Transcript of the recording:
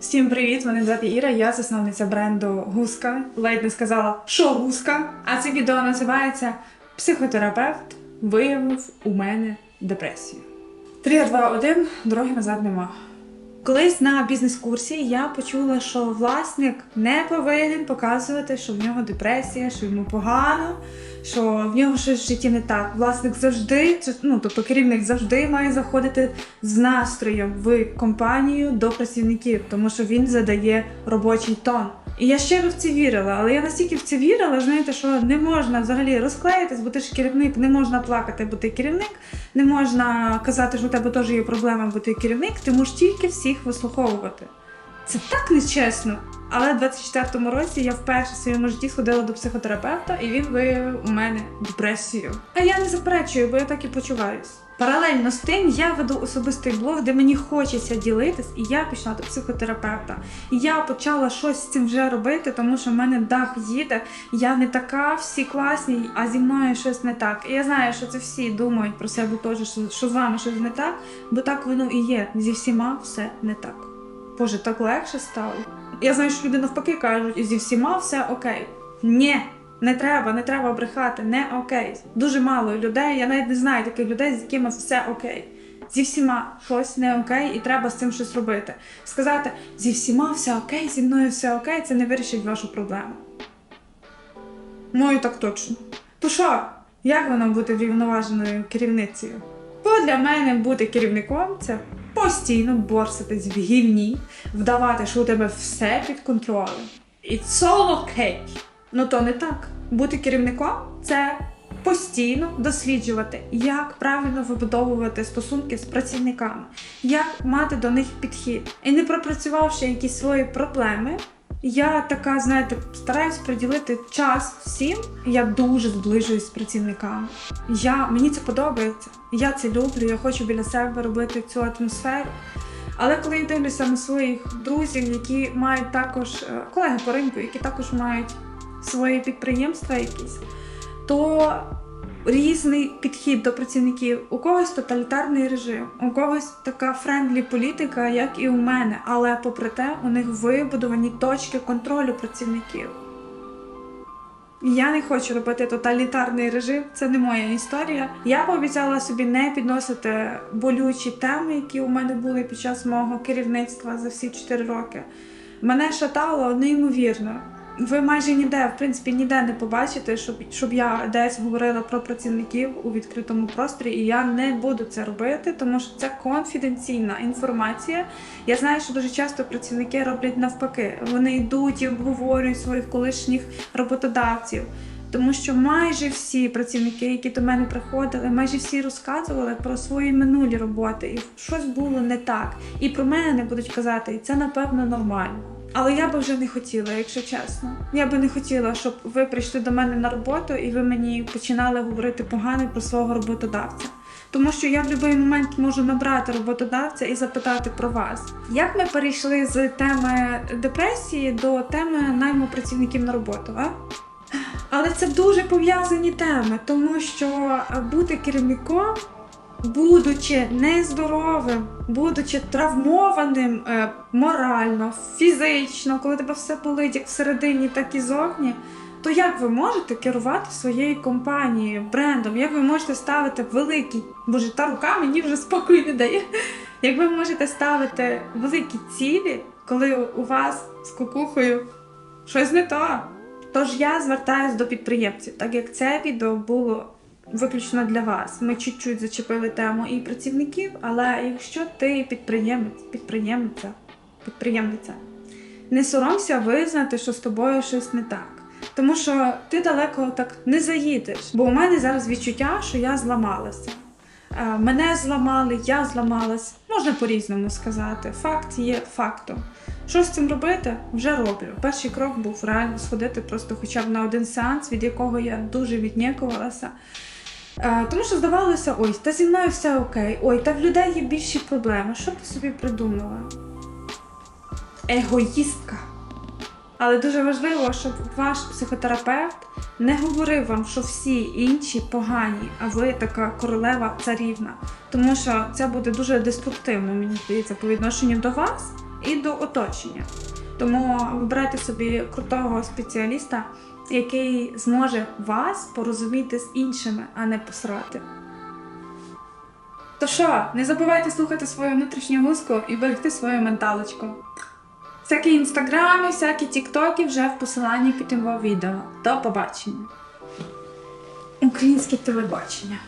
Всім привіт! Мене звати Іра, я засновниця бренду Гуска. Ледь не сказала, що гуска. А це відео називається Психотерапевт виявив у мене депресію. 3, 2, 1, дороги назад нема. Колись на бізнес-курсі я почула, що власник не повинен показувати, що в нього депресія, що йому погано, що в нього щось в житті не так. Власник завжди, ну тобто керівник завжди має заходити з настроєм в компанію до працівників, тому що він задає робочий тон. І я щиро в це вірила, але я настільки в це вірила, знаєте, що не можна взагалі розклеїтись, бо ти ж керівник, не можна плакати, бо ти керівник, не можна казати, що у тебе теж є проблема, бо ти керівник, ти можеш тільки всіх вислуховувати. Це так нечесно. Але в 24-му році я вперше в своєму житті сходила до психотерапевта, і він виявив у мене депресію. А я не заперечую, бо я так і почуваюсь. Паралельно з тим я веду особистий блог, де мені хочеться ділитись, і я пішла до психотерапевта. І я почала щось з цим вже робити, тому що в мене дах їде. Я не така, всі класні, а зі мною щось не так. І я знаю, що це всі думають про себе теж, що, що з вами щось не так, бо так воно і є. Зі всіма все не так. Боже, так легше стало. Я знаю, що люди навпаки кажуть, зі всіма все окей. Ні, не треба, не треба брехати, не окей. Дуже мало людей, я навіть не знаю таких людей, з якими все окей. Зі всіма щось не окей, і треба з цим щось робити. Сказати зі всіма все окей, зі мною все окей, це не вирішить вашу проблему. Мою так точно. То що, як воно бути врівноваженою керівницею? Бо для мене бути керівником це постійно борситись в гівні, вдавати, що у тебе все під контролем. І це окей. Ну то не так. Бути керівником це постійно досліджувати, як правильно вибудовувати стосунки з працівниками, як мати до них підхід. І не пропрацювавши якісь свої проблеми, я така, знаєте, стараюсь приділити час всім. Я дуже зближуюсь з працівниками. Я, мені це подобається. Я це люблю, я хочу біля себе робити цю атмосферу. Але коли я дивлюся на своїх друзів, які мають також е, колеги по ринку, які також мають свої підприємства якісь, то різний підхід до працівників. У когось тоталітарний режим, у когось така френдлі політика, як і у мене. Але попри те, у них вибудовані точки контролю працівників. Я не хочу робити тоталітарний режим, це не моя історія. Я пообіцяла собі не підносити болючі теми, які у мене були під час мого керівництва за всі 4 роки. Мене шатало неймовірно. Ви майже ніде, в принципі, ніде не побачите, щоб, щоб я десь говорила про працівників у відкритому просторі, і я не буду це робити, тому що це конфіденційна інформація. Я знаю, що дуже часто працівники роблять навпаки. Вони йдуть і обговорюють своїх колишніх роботодавців. Тому що майже всі працівники, які до мене приходили, майже всі розказували про свої минулі роботи, і щось було не так. І про мене не будуть казати, і це напевно нормально. Але я би вже не хотіла, якщо чесно. Я би не хотіла, щоб ви прийшли до мене на роботу і ви мені починали говорити погано про свого роботодавця. Тому що я в будь-який момент можу набрати роботодавця і запитати про вас. Як ми перейшли з теми депресії до теми найму працівників на роботу? А? Але це дуже пов'язані теми, тому що бути керівником, будучи нездоровим, будучи травмованим е, морально, фізично, коли тебе все болить як всередині, так і зовні. То як ви можете керувати своєю компанією, брендом? Як ви можете ставити великі, боже, та рука мені вже спокою не дає. Як ви можете ставити великі цілі, коли у вас з кукухою щось не то? Тож я звертаюся до підприємців, так як це відео було виключно для вас. Ми чуть-чуть зачепили тему і працівників, але якщо ти підприємець, підприємниця, підприємниця, не соромся визнати, що з тобою щось не так. Тому що ти далеко так не заїдеш. Бо у мене зараз відчуття, що я зламалася. Е, Мене зламали, я зламалась. Можна по-різному сказати. Факт є фактом. Що з цим робити? Вже роблю. Перший крок був реально сходити просто хоча б на один сеанс, від якого я дуже віднікувалася. Е, Тому що здавалося, ой, та зі мною все окей, ой, та в людей є більші проблеми. Що ти собі придумала? Егоїстка. Але дуже важливо, щоб ваш психотерапевт не говорив вам, що всі інші погані, а ви така королева царівна. Тому що це буде дуже деструктивно, мені здається, по відношенню до вас і до оточення. Тому вибирайте собі крутого спеціаліста, який зможе вас порозуміти з іншими, а не посрати. То що, не забувайте слухати свою внутрішню гуску і берегти свою менталочку. Всякі інстаграми, всякі тіктоки вже в посиланні під тим відео. До побачення. Українське телебачення.